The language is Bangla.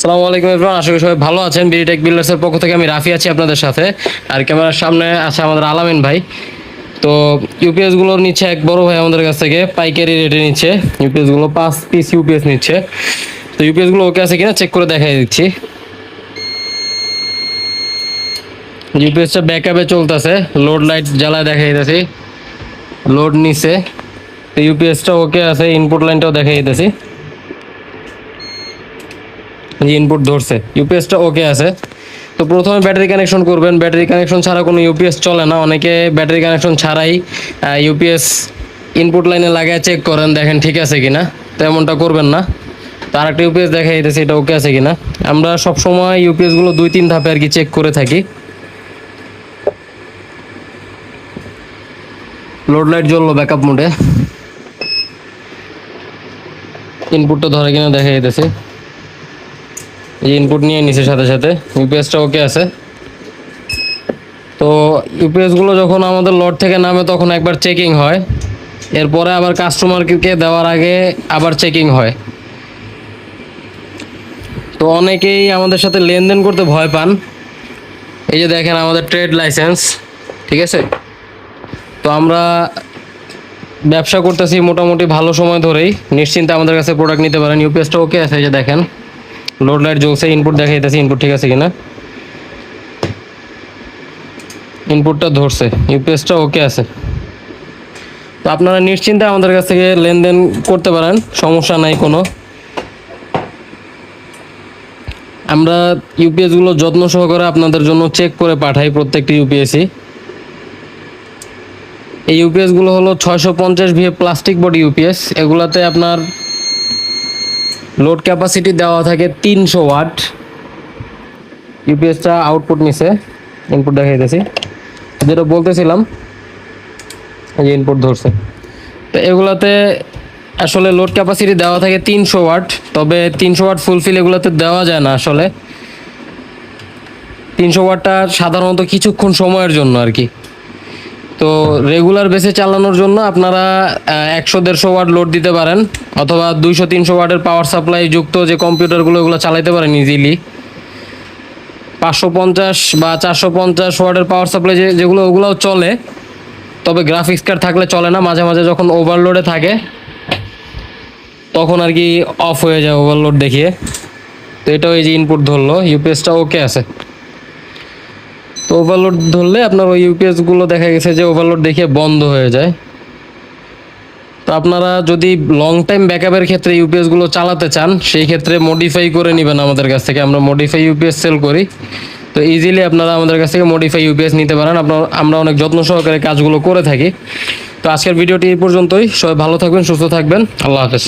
সালামু আলাইকুম এভরিওয়ান আশা করি সবাই ভালো আছেন। বিডিটেক বিল্ডার্সের পক্ষ থেকে আমি রাফি আছি আপনাদের সাথে। আর ক্যামেরার সামনে আছে আমাদের আলামিন ভাই। তো ইউপিএসগুলো নিচ্ছে এক বড় ভাই আমাদের কাছ থেকে, পাইকারি রেটে নিচ্ছে। ইউপিএসগুলো পাঁচ পিস ইউপিএস নিচ্ছে। তো ইউপিএসগুলো ওকে আছে কিনা চেক করে দেখাই দিচ্ছি। ইউপিএসটা ব্যাকআপে চলতেছে লোড লাইট জ্বালায় দেখাই দিতেছি। লোড নিছে। তো ইউপিএসটা ওকে আছে ইনপুট লাইনটাও দেখাই দিতেছি। ইনপুট ধরছে। ইউপিএসটা ওকে আছে। তো প্রথমে ব্যাটারি কানেকশন করবেন। ব্যাটারি কানেকশন ছাড়া কোনো ইউপিএস চলে না। অনেকে ব্যাটারি কানেকশন ছাড়াই ইউপিএস ইনপুট লাইনে লাগায় চেক করেন, দেখেন ঠিক আছে কিনা। তো এমনটা করবেন না। তো আরেকটা ইউপিএস দেখা যেতেছে এটা ওকে আছে কিনা। আমরা সব সময় ইউপিএসগুলো দুই, তিন ধাপে আর কি চেক করে থাকি। লোড লাইট জ্বললো ব্যাকআপ মোডে ইনপুটটা ধরে কিনা দেখা যেতেছে এই ইনপুট নিয়ে নিছে সাথে সাথে। ইউপিএসটা ওকে আছে। তো ইউপিএসগুলো যখন আমাদের লট থেকে নামে তখন একবার চেকিং হয়। এরপরে আবার কাস্টমারকে দেওয়ার আগে আবার চেকিং হয়। তো অনেকেই আমাদের সাথে লেনদেন করতে ভয় পান। এই যে দেখেন আমাদের ট্রেড লাইসেন্স ঠিক আছে? তো আমরা ব্যবসা করতেছি মোটামুটি ভালো সময় ধরেই। নিশ্চিন্তে আমাদের কাছে প্রোডাক্ট নিতে পারেন। ইউপিএসটা ওকে আছে এই যে দেখেন। লোড লাইট জ্বলছে ইনপুট দেখাইতেছে ইনপুট ঠিক আছে কিনা? ইনপুটটা ধরছে ইউপিএসটা ওকে আছে। তো আপনারা নিশ্চিন্তে আমাদের কাছ থেকে লেনদেন করতে পারেন, সমস্যা নাই কোনো। আমরা ইউপিএসগুলো যত্ন সহকারে আপনাদের জন্য চেক করে পাঠাই প্রত্যেকটি ইউপিএসই এই ইউপিএসগুলো হলো ছয়শো পঞ্চাশ ভিএ প্লাস্টিক বডি ইউপিএস এগুলাতে আপনার লোড ক্যাপাসিটি দেওয়া থাকে তিনশো ওয়াট। ইউপিএসটা আউটপুট নিছে ইনপুট দেখাইতেছি। যেটা বলতেছিলাম যে ইনপুট ধরছে। তো এগুলাতে আসলে লোড ক্যাপাসিটি দেওয়া থাকে তিনশো ওয়াট, তবে তিনশো ওয়াট ফুলফিল এগুলোতে দেওয়া যায় না আসলে। তিনশো ওয়াটটা সাধারণত কিছুক্ষণ সময়ের জন্য আর কি। তো রেগুলার বেসে চালানোর জন্য আপনারা একশো, দেড়শো ওয়াট লোড দিতে পারেন, অথবা দুইশো, তিনশো ওয়াটের পাওয়ার সাপ্লাই যুক্ত যে কম্পিউটারগুলো এগুলো চালাতে পারেন ইজিলি পাঁচশো পঞ্চাশ বা চারশো পঞ্চাশ ওয়াটের পাওয়ার সাপ্লাই যে, যেগুলো, ওগুলোও চলে, তবে গ্রাফিক্স কার্ড থাকলে চলে না, মাঝে মাঝে যখন ওভারলোডে থাকে, তখন আর কি অফ হয়ে যায় ওভারলোড দেখিয়ে। তো এটাও এই যে ইনপুট ধরলো ইউপিএসটা ওকে আছে। তো ওভারলোড ধরলে আপনার ওই ইউপিএসগুলো দেখা গেছে যে ওভারলোড দেখিয়ে বন্ধ হয়ে যায়। তো আপনারা যদি লং টাইম ব্যাকআপের ক্ষেত্রে ইউপিএসগুলো চালাতে চান, সেই ক্ষেত্রে মডিফাই করে নেবেন আমাদের কাছ থেকে। আমরা মডিফাই ইউপিএস সেল করি। তো ইজিলি আপনারা আমাদের কাছ থেকে মডিফাই ইউপিএস নিতে পারেন। আপনার, আমরা অনেক যত্ন সহকারে কাজগুলো করে থাকি। তো আজকের ভিডিওটি এই পর্যন্তই। সবাই ভালো থাকবেন, সুস্থ থাকবেন। আল্লাহ হাফেজ।